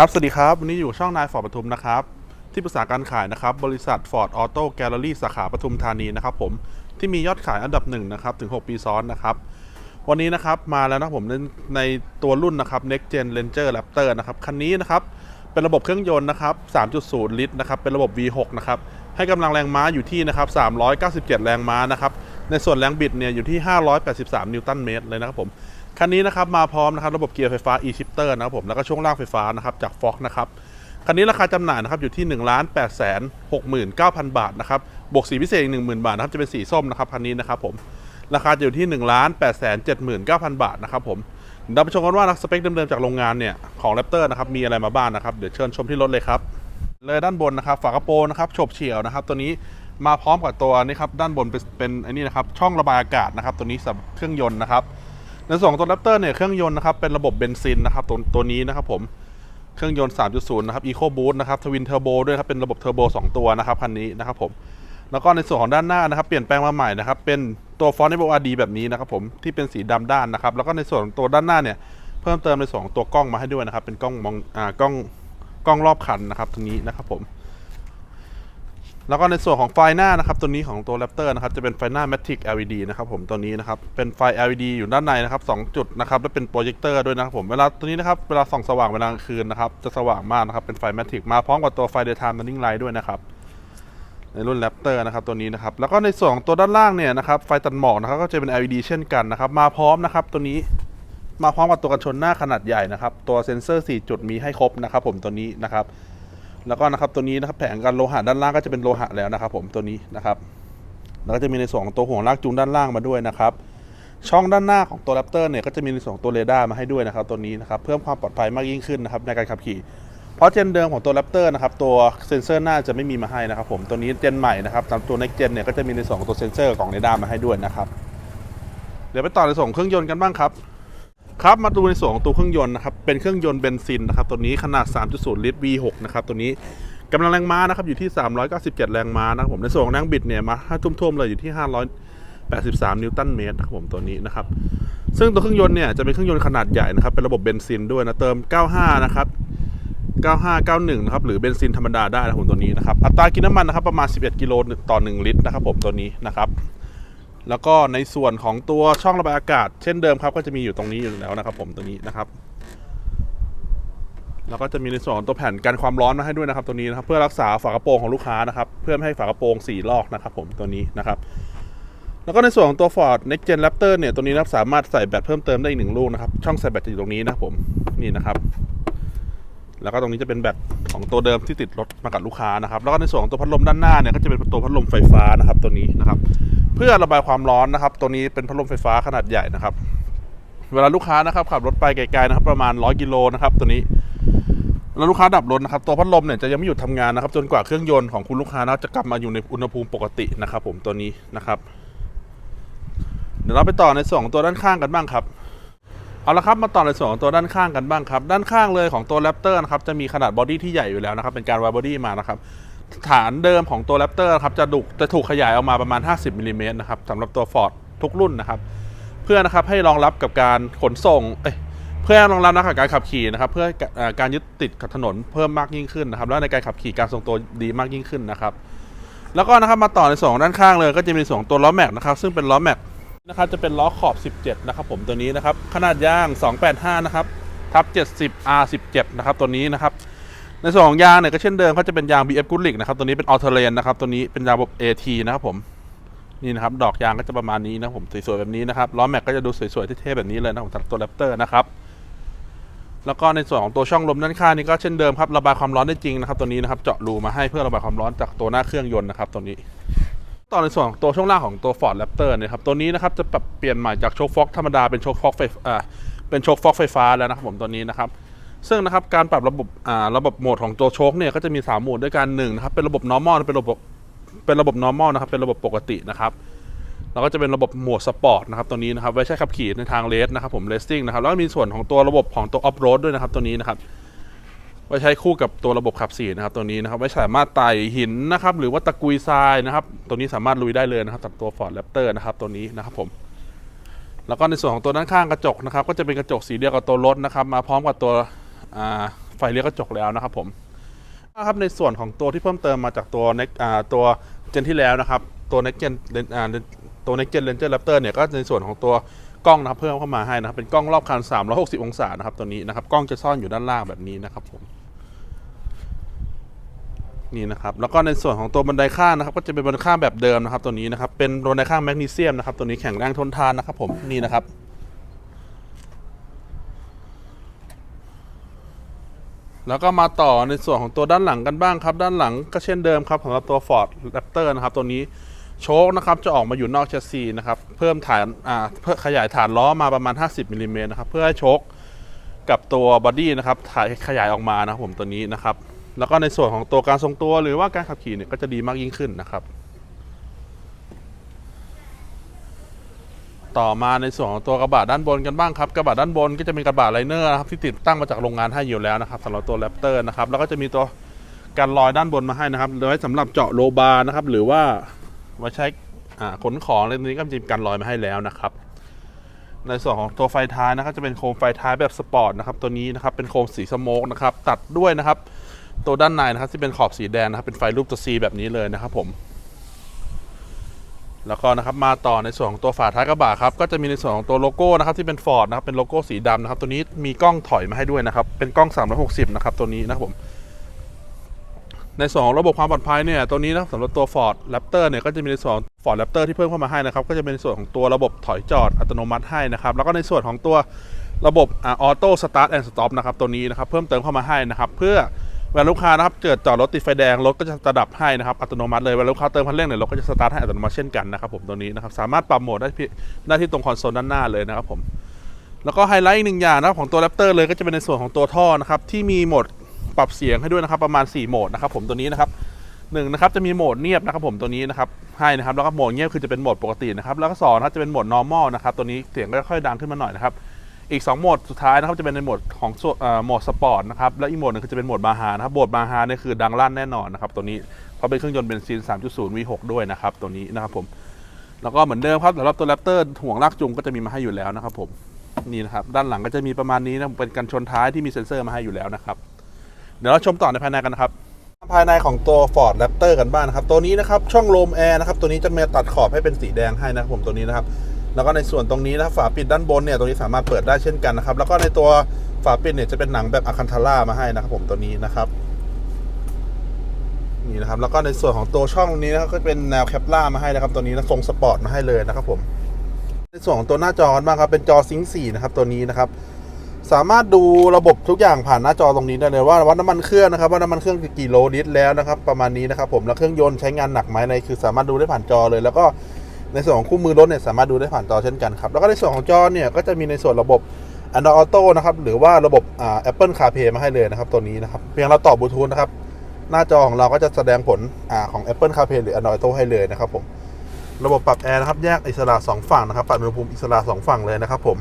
ครับ สวัสดีครับ วันนี้อยู่ช่องนายฟอร์ดปทุมนะครับ ที่ปรึกษาการขายนะครับ บริษัท Ford Auto Gallery สาขาปทุมธานีนะครับผม ที่มียอดขายอันดับหนึ่งนะครับถึง 6 ปีซ้อนนะครับ วันนี้นะครับมาแล้วนะผมในในตัวรุ่นนะครับ Next Gen Ranger Raptor นะครับ คันนี้นะครับ เป็นระบบเครื่องยนต์นะครับ 3.0 ลิตรนะครับ เป็นระบบ V6 นะครับ ให้กำลังแรงม้าอยู่ที่นะครับ 397 แรงม้านะครับ ในส่วนแรงบิดเนี่ยอยู่ที่ 583 นิวตันเมตรเลยนะครับผม คันนี้นะครับมาพร้อมนะครับระบบเกียร์ไฟฟ้า e-shifter นะครับผมแล้วก็ช่วงล่างไฟฟ้านะครับจาก Fox นะครับคันนี้ราคาจำหน่ายนะครับอยู่ที่ 1 8 6 9 0 0 0 บาทนะครับบวกสีพิเศษอีก10,000 บาทนะครับจะเป็นสีส้มนะครับคันนี้นะครับผมราคาจะอยู่ที่ 1 8 7 9 0 0 0บาทนะครับผมเราไปชมกันว่าสเปคเดิมๆจากโรงงานเนี่ยของ Raptor นะครับมีอะไรมาบ้างนะครับเดี๋ยวเชิญชมที่รถเลยครับเลยด้านบนนะครับฝากระโปรงนะครับฉบเฉี่ยวนะครับตัวนี้มาพร้อมกับตัวนี้ครับด้านบนเป็นเป็นอ้นี่นะครับช่องระบายอากาศนะครับตัวนี้สำหรับเครื่องยนต์นะครับ ในส่วนของตัว Raptor เนี่ยเครื่องยนต์นะครับเป็นระบบเบนซินนะครับตัวตัวนี้นะครับผมเครื่องยนต์ 3.0 นะครับ Eco Boost นะครับทวินเทอร์โบด้วยครับเป็นระบบเทอร์โบ2ตัวนะครับคันนี้นะครับผมแล้วก็ในส่วนของด้านหน้านะครับเปลี่ยนแปลงมาใหม่นะครับเป็นตัวฟอนต์ FORD แบบนี้นะครับผมที่เป็นสีดำด้านนะครับแล้วก็ในส่วนตัวด้านหน้าเนี่ยเพิ่มเติมในส่วนของตัวกล้องมาให้ด้วยนะครับเป็นกล้องมองอ่ากล้องกล้องรอบคันนะครับตรงนี้นะครับผม แล้วก็ในส่วนของไฟหน้านะครับตัวนี้ของตัว Raptor นะครับจะเป็นไฟหน้า Matic LED นะครับผมตัวนี้นะครับเป็นไฟ LED อยู่ด้านในนะครับ2จุดนะครับและเป็นโปรเจคเตอร์ด้วยนะครับผมเวลาตัวนี้นะครับเวลาส่องสว่างเวลากลางคืนนะครับจะสว่างมากนะครับเป็นไฟ Matic มาพร้อมกับตัวไฟ Daytime Running Light ด้วยนะครับในรุ่น Raptor นะครับตัวนี้นะครับแล้วก็ในส่วนของตัวด้านล่างเนี่ยนะครับไฟตัดหมอกนะครับก็จะเป็น LED เช่นกันนะครับมาพร้อมนะครับตัวนี้มาพร้อมกับตัวกันชนหน้าขนาดใหญ่นะครับตัวเซ็นเซอร์ 4 จุดมีให้ครบนะครับผมตัวนี้นะครับ แล้วก็นะครับตัวนี้นะครับแผงกันโลหะด้านล่างก็จะเป็นโลหะแล้วนะครับ ผมตัวนี้นะครับ แล้วก็จะมีในส่วนของตัวห่วงลากจูงด้านล่างมาด้วยนะครับ ช่องด้านหน้าของตัว Raptor เนี่ยก็จะมีในส่วนของตัวเรดาร์มาให้ด้วยนะครับ ตัวนี้นะครับเพิ่มความปลอดภัยมากยิ่งขึ้นนะครับในการขับขี่ เพราะเจนเดิมของตัว Raptor นะครับตัวเซนเซอร์หน้าจะไม่มีมาให้นะครับ ผมตัวนี้เจนใหม่นะครับตามตัว Next Gen เนี่ยก็จะมีในส่วนของตัวเซนเซอร์ของเรดาร์มาให้ด้วยนะครับ เดี๋ยวไปต่อในส่วนของเครื่องยนต์กันบ้างครับ ครับมาดูในส่วนของตัวเครื่องยนต์นะครับเป็นเครื่องยนต์เบนซินนะครับตัวนี้ขนาด 3.0 ลิตร V6 นะครับตัวนี้กำลังแรงม้านะครับอยู่ที่ 397 แรงม้านะครับผมในส่วนของแรงบิดเนี่ยมาทุ่มๆเลยอยู่ที่ 583 นิวตันเมตรนะครับผมตัวนี้นะครับซึ่งตัวเครื่องยนต์เนี่ยจะเป็นเครื่องยนต์ขนาดใหญ่นะครับเป็นระบบเบนซินด้วยนะเติม 95 นะครับ 9591 นะครับหรือเบนซินธรรมดาได้นะผมตัวนี้นะครับอัตรากินน้ำมันนะครับประมาณ 11 กิโลต่อ 1 ลิตรนะครับผมตัวนี้นะครับ แล้วก็ในส่วนของตัวช่องระบายอากาศ เช่นเดิมครับ ก็จะมีอยู่ตรงนี้อยู่แล้วนะครับ ผมตัวนี้นะครับ แล้วก็จะมีในส่วนของตัวแผ่นกันความร้อนมาให้ด้วยนะครับ ตัวนี้นะครับ เพื่อรักษาฝากระโปรงของลูกค้านะครับ เพื่อไม่ให้ฝากระโปรงสีลอกนะครับ ผมตัวนี้นะครับแล้วก็ในส่วนของตัว Ford Next Gen Raptor เนี่ย ตัวนี้นะครับสามารถใส่แบตเพิ่มเติมได้อีกหนึ่งลูกนะครับ ช่องใส่แบตจะอยู่ตรงนี้นะครับผม นี่นะครับ แล้วก็ตรงนี้จะเป็นแบตของตัวเดิมที่ติดรถมากับลูกค้านะครับ แล้วก็ในส่วนของตัวพัดลมด้านหน้าเนี่ยก็จะเป็นตัวพัดลมไฟฟ้านะครับตัวนี้นะครับ เพื่อระบายความร้อนนะครับ ตัวนี้เป็นพัดลมไฟฟ้าขนาดใหญ่นะครับ เวลาลูกค้านะครับขับรถไปไกลๆนะครับ ประมาณ 100 กิโลนะครับตัวนี้แล้วลูกค้าดับรถนะครับตัวพัดลมเนี่ยจะยังไม่หยุดทำงานนะครับ จนกว่าเครื่องยนต์ของคุณลูกค้านะจะกลับมาอยู่ในอุณหภูมิปกตินะครับ ผมตัวนี้นะครับ เดี๋ยวเราไปต่อในส่วนของตัวด้านข้างกันบ้างครับ เอาละครับมาต่อในส่วนของตัวด้านข้างกันบ้างครับ ด้านข้างเลยของตัว Raptor นะครับจะมีขนาดบอดี้ที่ใหญ่อยู่แล้วนะครับเป็นการวายบอดี้มานะครับฐานเดิมของตัว Raptor ครับจะดุจะถูกขยายออกมาประมาณ 50มิลลิเมตรนะครับสำหรับตัว Ford ทุกรุ่นนะครับ เพื่อนะครับให้รองรับกับการขนส่งเอ้ยเพื่อรองรับนะครับการขับขี่นะครับเพื่ออการยึดติดกับถนนเพิ่มมากยิ่งขึ้นนะครับแล้วในการขับขี่การทรงตัวดีมากยิ่งขึ้นนะครับ แล้วก็นะครับมาต่อในส่วนด้านข้างเลยก็จะมีส่วนตัวล้อแม็กนะครับซึ่งเป็นล้อแม็ก นะครับจะเป็นล้อขอบ 17 นะครับผมตัวนี้นะครับ ขนาดยาง 285 นะครับทับ 70 R17 นะครับตัวนี้นะครับ ในส่วนของยางเนี่ยก็เช่นเดิมเขาจะเป็นยาง BF g o o d l i c นะครับตัวนี้เป็นออเทเลนนะครับตัวนี้เป็นยางระบบ AT นะครับผมนี่นะครับดอกยางก็จะประมาณนี้นะผมสวยๆแบบนี้นะครับล้อแม็กก็จะดูสวยๆเท่ๆแบบนี้เลยนะผมสำหรับตัวแรปเตอร์นะครับแล้วก็ในส่วนของตัวช่องลมด้านข้างนี่ก็เช่นเดิมครับระบายความร้อนได้จริงนะครับตัวนี้นะครับเจาะรูมาให้เพื่อระบายความร้อนจากตัวหน้าเครื่องยนต์นะครับตัวนี้ ต่อในส่วนของตัวช่วงล่างของตัว Ford Raptor เนี่ยครับตัวนี้นะครับจะปรับเปลี่ยนใหม่จากโชคฟ็อกธรรมดาเป็นโชคฟ็อกไฟอ่าเป็นโชคฟ็อกไฟฟ้าแล้วนะครับผมตัวนี้นะครับซึ่งนะครับการปรับระบบอ่าระบบโหมดของตัวโชคเนี่ยก็จะมี3โหมดด้วยกันหนึ่งนะครับเป็นระบบ normal เป็นระบบเป็นระบบ normal นะครับเป็นระบบปกตินะครับแล้วก็จะเป็นระบบโหมดสปอร์ตนะครับตัวนี้นะครับไว้ใช้ขับขี่ในทางเลสนะครับผมเลสซิ่งนะครับแล้วก็มีส่วนของตัวระบบของตัวออฟโรดด้วยนะครับตัวนี้นะครับ ไว้ใช้คู่กับตัวระบบขับสี่นะครับตัวนี้นะครับไว้สามารถไต่หินนะครับหรือว่าตะกุยทรายนะครับ ตัวนี้สามารถลุยได้เลยนะครับกับตัว Ford Raptor นะครับตัวนี้นะครับผมแล้วก็ในส่วนของตัวด้านข้างกระจกนะครับ ก็จะเป็นกระจกสีเดียวกับตัวรถนะครับ มาพร้อมกับตัวไฟเลี้ยวกระจกแล้วนะครับผมนะครับในส่วนของตัวที่เพิ่มเติมมาจากตัว next อ่าตัวเจนที่แล้วนะครับ ตัว next gen อ่าตัว next gen ranger raptor เนี่ยก็ในส่วนของตัวกล้องนะครับเพิ่มเข้ามาให้นะครับเป็นกล้องรอบคัน360 องศานะครับตัวนี้นะครับกล้องจะซ่อนอยู่ด้านล่างแบบนี้นะครับผม นี่นะครับแล้วก็ในส่วนของตัวบันไดข้างนะครับก็จะเป็นบันไดข้างแบบเดิมนะครับตัวนี้นะครับเป็นบันไดข้างแมกนีเซียมนะครับตัวนี้แข็งแรงทนทานนะครับผมนี่นะครับแล้วก็มาต่อในส่วนของตัวด้านหลังกันบ้างครับ ด้านหลังก็เช่นเดิมครับสำหรับตัว Ford Raptor นะครับ ตัวนี้โชคนะครับจะออกมาอยู่นอกแชสซีนะครับ เพิ่มฐานอ่าเพื่อขยายฐานล้อมาประมาณ 50มิลลิเมตรนะครับ เพื่อให้โชคกับตัวบอดี้นะครับถ่ายขยายออกมานะครับผมตัวนี้นะครับ แล้วก็ในส่วนของตัวการทรงตัวหรือว่าการขับขี่เนี่ยก็จะดีมากยิ่งขึ้นนะครับ ต่อมาในส่วนของตัวกระบะด้านบนกันบ้างครับกระบะด้านบนก็จะเป็นกระบะไลเนอร์นะครับที่ติดตั้งมาจากโรงงานให้อยู่แล้วนะครับสำหรับตัวแรปเตอร์นะครับแล้วก็จะมีตัวการลอยด้านบนมาให้นะครับไว้สำหรับเจาะโลบาร์นะครับ หรือว่าไว้ใช้ขนของอะไรนี้ก็จะมีการลอยมาให้แล้วนะครับในส่วนของตัวไฟท้ายนะครับจะเป็นโคมไฟท้ายแบบสปอร์ตนะครับตัวนี้นะครับเป็นโคมสีสโมกนะครับตัดด้วยนะครับ ตัวด้านในนะครับที่เป็นขอบสีแดงนะครับเป็นไฟรูปตัว C แบบนี้เลยนะครับผม แล้วก็นะครับมาต่อในส่วนของตัวฝาท้ายกระบะครับก็จะมีในส่วนของตัวโลโก้นะครับที่เป็น Ford นะครับเป็นโลโก้สีดำนะครับตัวนี้มีกล้องถอยมาให้ด้วยนะครับเป็นกล้อง 360 นะครับตัวนี้นะครับผมในส่วนของระบบความปลอดภัยเนี่ยตัวนี้นะสำหรับตัว Ford Raptor เนี่ยก็จะมีในส่วน Ford Raptor ที่เพิ่มเข้ามาให้นะครับก็จะเป็นในส่วนของตัวระบบถอยจอดอัตโนมัติให้นะครับแล้วก็ในส่วนของตัวระบบออโต้สตาร์ทแอนด์สต็อปนะครับตัวนี้นะครับเพิ่มเติมเข้ามาให้นะครับเพื่อ เวลาลูกค้านะครับเกิดจอดรถติดไฟแดงรถก็จะระดับให้นะครับอัตโนมัติเลยเวลาลูกค้าเติมคันเร่งเนี่ยรถก็จะสตาร์ทให้อัตโนมัติเช่นกันนะครับผมตัวนี้นะครับสามารถปรับโหมดได้ที่ได้ที่ตรงคอนโซลด้านหน้าเลยนะครับผมแล้วก็ไฮไลท์อีกหนึ่งอย่างนะของตัว Raptor เลยก็จะเป็นในส่วนของตัวท่อนะครับที่มีโหมดปรับเสียงให้ด้วยนะครับประมาณ 4 โหมดนะครับผมตัวนี้นะครับหนึ่งนะครับจะมีโหมดเงียบนะครับผมตัวนี้นะครับให้นะครับแล้วก็โหมดเงียบคือจะเป็นโหมดปกตินะครับแล้วก็สองนะครับจะเป็นโหมด normal นะครับตัวนี้เสียงก็ค่อยดังขึ้นมาหน่อยนะครับ อีก 2 โหมดสุดท้ายนะครับจะเป็นในโหมดของโหมดสปอร์ตนะครับและอีกโหมดหนึงคือจะเป็นโหมดบาฮานะครับโหมดบาฮาเนี่ยคือดังลั่นแน่นอนนะครับตัวนี้เพราะเป็นเครื่องยนต์เบนซิน 3.0 V6 ด้วยนะครับตัวนี้นะครับผมแล้วก็เหมือนเดิมครับสำหรับตัว Raptor ห่วงลากจูงก็จะมีมาให้อยู่แล้วนะครับผมนี่นะครับด้านหลังก็จะมีประมาณนี้นะเป็นกันชนท้ายที่มีเซ็นเซอร์มาให้อยู่แล้วนะครับเดี๋ยวเราชมต่อในภายในกันนะครับภายในของตัว Ford Raptor กันบ้างนะครับ ตัวนี้นะครับช่องลมแอร์นะครับตัวนี้จะมาตัดขอบให้เป็นสีแดงให้นะครับผมตัวนี้นะครับ แล้วก็ในส่วนตรงนี้นะฝาปิดด้านบนเนี่ยตรงนี้สามารถเปิดได้เช่นกันนะครับ แล้วก็ในตัวฝาปิดเนี่ยจะเป็นหนังแบบอะคันทาร่ามาให้นะครับผมตัวนี้นะครับนี่นะครับแล้วก็ในส่วนของตัวช่องนี้นะครับก็เป็นแนวแคปล่ามาให้นะครับตัวนี้นะทรงสปอร์ตมาให้เลยนะครับผมในส่วนของตัวหน้าจอนบ้างครับเป็นจอซิงค์4นะครับตัวนี้นะครับ สามารถดูระบบทุกอย่างผ่านหน้าจอตรงนี้ได้เลยว่าวัดน้ำมันเครื่องนะครับว่าน้ำมันเครื่องกี่โลลิตรแล้วนะครับประมาณนี้นะครับผมแล้วเครื่องยนต์ใช้งานหนักไหมในคือสามารถดูได้ผ่านจอเลย แล้วก็ ในส่วนของคู่มือรถเนี่ยสามารถดูได้ผ่านจอเช่นกันครับ แล้วก็ในส่วนของจอเนี่ยก็จะมีในส่วนระบบ Android Auto นะครับ หรือว่าระบบอ่า Apple CarPlay มาให้เลยนะครับ ตัวนี้นะครับ เพียงเราต่อบลูทูธนะครับ หน้าจอของเราก็จะแสดงผลอ่าของ Apple CarPlay หรือ Android Auto ให้เลยนะครับผมระบบปรับแอร์นะครับแยกอิสระสองฝั่งนะครับปรับอุณหภูมิอิสระสองฝั่งเลยนะครับผม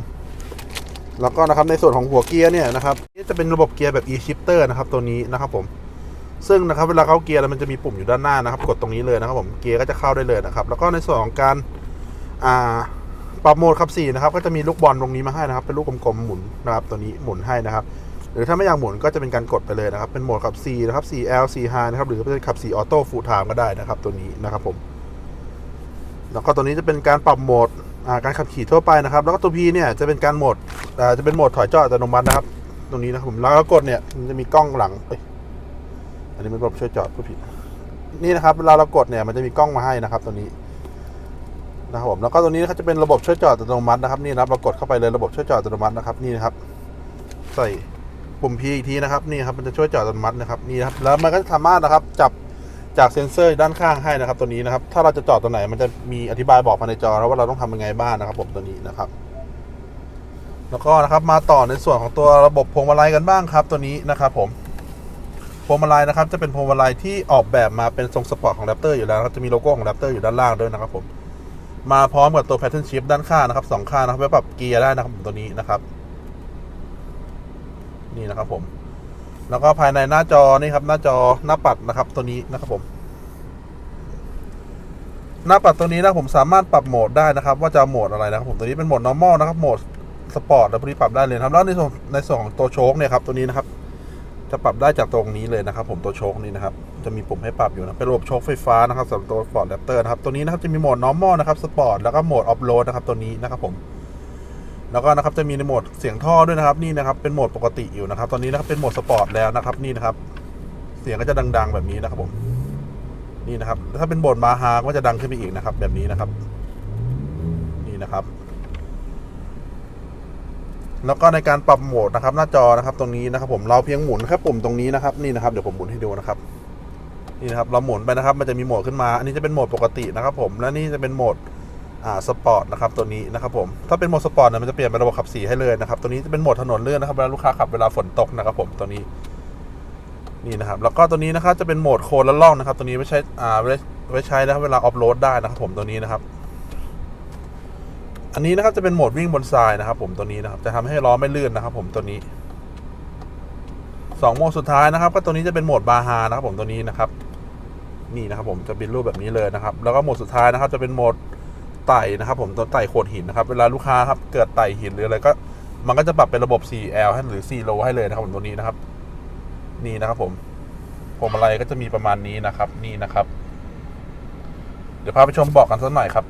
แล้วก็นะครับในส่วนของหัวเกียร์เนี่ยนะครับนี่จะเป็นระบบเกียร์แบบ e-shifter นะครับตัวนี้นะครับผม ซึ่งนะครับเวลาเข้าเกียร์แล้วมันจะมีปุ่มอยู่ด้านหน้านะครับ กดตรงนี้เลยนะครับผมเกียร์ก็จะเข้าได้เลยนะครับ แล้วก็ในส่วนของการปรับโหมดขับสี่นะครับ ก็จะมีลูกบอลตรงนี้มาให้นะครับ เป็นลูกกลมๆหมุนนะครับตัวนี้หมุนให้นะครับ หรือถ้าไม่อยากหมุนก็จะเป็นการกดไปเลยนะครับ เป็นโหมดขับ C นะครับ 4L 4 High นะครับหรือเป็นขับ4 Auto Full Time ก็ได้นะครับตัวนี้นะครับผมแล้วก็ตัวนี้จะเป็นการปรับโหมดการขับขี่ทั่วไปนะครับ แล้วก็ตัว P เนี่ยจะเป็นการโหมดจะเป็นโหมดถอยจอดอัตโนมัตินะครับ ตรงนี้นะครับผมแล้วก็กดเนี่ยมันจะมีกล้องหลังเอันนี้เป็นระบบช่วยจอดผู้ผิด นี่นะครับเวลาเรากดเนี่ยมันจะมีกล้องมาให้นะครับตัวนี้นะครับผมแล้วก็ตัวนี้นะครับจะเป็นระบบช่วยจอดอัตโนมัตินะครับนี่นะครับเรากดเข้าไปเลยระบบช่วยจอดอัตโนมัตินะครับนี่นะครับ ใส่ปุ่ม P อีกทีนะครับนี่ครับมันจะช่วยจอดอัตโนมัตินะครับนี่นะครับแล้วมันก็สามารถนะครับจับจากเซ็นเซอร์ด้านข้างให้นะครับตัวนี้นะครับ ถ้าเราจะจอดตัวไหนมันจะมีอธิบายบอกภายในจอแล้วว่าเราต้องทำยังไงบ้างนะครับ ผมตัวนี้นะครับ แล้วก็นะครับมาต่อในส่วนของตัวระบบพวงมาลัยกันบ้างครับ ตัวนี้นะครับผม พวงมาลัยนะครับจะเป็นพวงมาลัยที่ออกแบบมาเป็นทรงสปอร์ตของ Raptor อยู่แล้วนะครับจะมีโลโก้ของ Raptor อยู่ด้านล่างด้วยนะครับผมมาพร้อมกับตัว Pattern Shift ด้านข้างนะครับสองข้างนะครับไว้ปรับเกียร์ได้นะครับผมตัวนี้นะครับ นี่นะครับผม แล้วก็ภายในหน้าจอนี่ครับหน้าจอหน้าปัดนะครับ ตัวนี้นะครับผม หน้าปัดตัวนี้นะผมสามารถปรับโหมดได้นะครับ ว่าจะโหมดอะไรนะครับผมตัวนี้เป็นโหมด normal นะครับโหมดสปอร์ตแล้วพวกนี้ปรับได้เลยครับแล้วในส่วนในส่วนของตัวโชคเนี่ยครับตัวนี้นะครับ จะปรับได้จากตรงนี้เลยนะครับ ผมตัวโชคนี้นะครับ จะมีปุ่มให้ปรับอยู่นะเป็นระบบโชคไฟฟ้านะครับสำหรับตัว Ford Raptor นะครับ ตัวนี้นะครับจะมีโหมด normal นะครับ sport แล้วก็โหมด off road นะครับตัวนี้นะครับผมแล้วก็นะครับจะมีในโหมดเสียงท่อด้วยนะครับนี่นะครับเป็นโหมดปกติอยู่นะครับ ตอนนี้นะครับเป็นโหมดสปอร์ตแล้วนะครับนี่นะครับ เสียงก็จะดัง ๆ แบบนี้นะครับผมนี่นะครับ ถ้าเป็นโหมดมาฮาก็จะดังขึ้นไปอีกนะครับ แบบนี้นะครับ นี่นะครับ แล้วก็ในการปรับโหมดนะครับ หน้าจอนะครับตรงนี้นะครับ ผมเราเพียงหมุนแค่ปุ่มตรงนี้นะครับนี่นะครับเดี๋ยวผมหมุนให้ดูนะครับนี่นะครับเราหมุนไปนะครับ มันจะมีโหมดขึ้นมา อันนี้จะเป็นโหมดปกตินะครับ ผมและนี่จะเป็นโหมดอ่าสปอร์ตนะครับตัวนี้นะครับผมถ้าเป็นโหมดสปอร์ตเนี่ยมันจะเปลี่ยนเป็นระบบขับสีให้เลยนะครับตัวนี้จะเป็นโหมดถนนเลื่อนนะครับเวลาลูกค้าขับเวลาฝนตกนะครับ ผมตัวนี้นี่นะครับแล้วก็ตัวนี้นะครับจะเป็นโหมดโคนและล่องนะครับ ตัวนี้ไว้ใช้อ่าไว้ไว้ใช้นะครับเวลาออฟโรดได้นะครับ ผมตัวนี้นะครับ อันนี้นะครับจะเป็นโหมดวิ่งบนทรายนะครับ ผมตัวนี้นะครับจะทำให้ล้อไม่ลื่นนะครับ ผมตัวนี้สองโหมดสุดท้ายนะครับ ก็ตัวนี้จะเป็นโหมดบาฮานะครับ ผมตัวนี้นะครับ นี่นะครับ ผมจะเป็นรูปแบบนี้เลยนะครับ แล้วก็โหมดสุดท้ายนะครับ จะเป็นโหมดไต่นะครับ ผมตัวไต่โขดหินนะครับ เวลาลูกค้าครับเกิดไต่หินหรืออะไรก็ มันก็จะปรับเป็นระบบ 4L ให้หรือ4 low ให้เลยนะครับ ผมตัวนี้นะครับ นี่นะครับผมผมอะไรก็จะมีประมาณนี้นะครับ นี่นะครับ เดี๋ยวพาไปชมบาะกันสักหน่อยครับ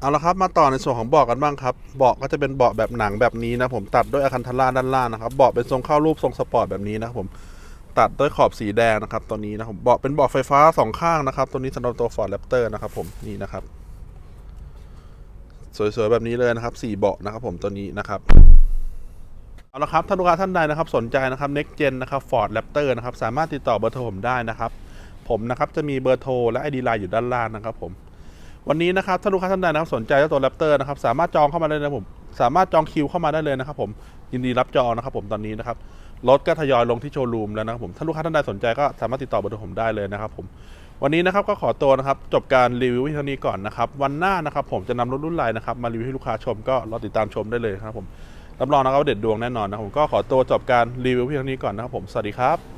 เอาละครับมาต่อในส่วนของเบาะกันบ้างครับเบาะก็จะเป็นเบาะแบบหนังแบบนี้นะผมตัดด้วยอะคันทาร่าด้านล่างนะครับเบาะเป็นทรงเข้ารูปทรงสปอร์ตแบบนี้นะครับผมตัดด้วยขอบสีแดงนะครับตัวนี้นะครับเบาะเป็นเบาะไฟฟ้าสองข้างนะครับตัวนี้สำหรับตัว Ford Raptor นะครับผมนี่นะครับ สวยๆแบบนี้เลยนะครับสี่เบาะนะครับผมตัวนี้นะครับเอาละครับถ้านลูกค้าท่านใดนะครับสนใจนะครับ Next Gen นะครับ Ford Raptor นะครับสามารถติดต่อเบอร์โทรผมได้นะครับ ผมนะครับจะมีเบอร์โทรและ ID Line อยู่ด้านล่างนะครับผม วันนี้นะครับถ้าลูกค้าท่านใดนะครับสนใจเจ้าตัวแรปเตอร์นะครับสามารถจองเข้ามาได้เลยนะผมสามารถจองคิวเข้ามาได้เลยนะครับผมยินดีรับจองนะครับผมตอนนี้นะครับรถก็ทยอยลงที่โชว์รูมแล้วนะครับผมถ้าลูกค้าท่านใดสนใจก็สามารถติดต่อเบอร์โทรผมได้เลยนะครับผมวันนี้นะครับก็ขอตัวนะครับจบการรีวิวเท่านี้ก่อนนะครับวันหน้านะครับผมจะนำรถรุ่นใหม่นะครับมารีวิวให้ลูกค้าชมก็รอติดตามชมได้เลยครับผมรับรองนะครับเด็ดดวงแน่นอนนะผมก็ขอตัวจบการรีวิวเท่านี้ก่อนนะครับผมสวัสดีครับ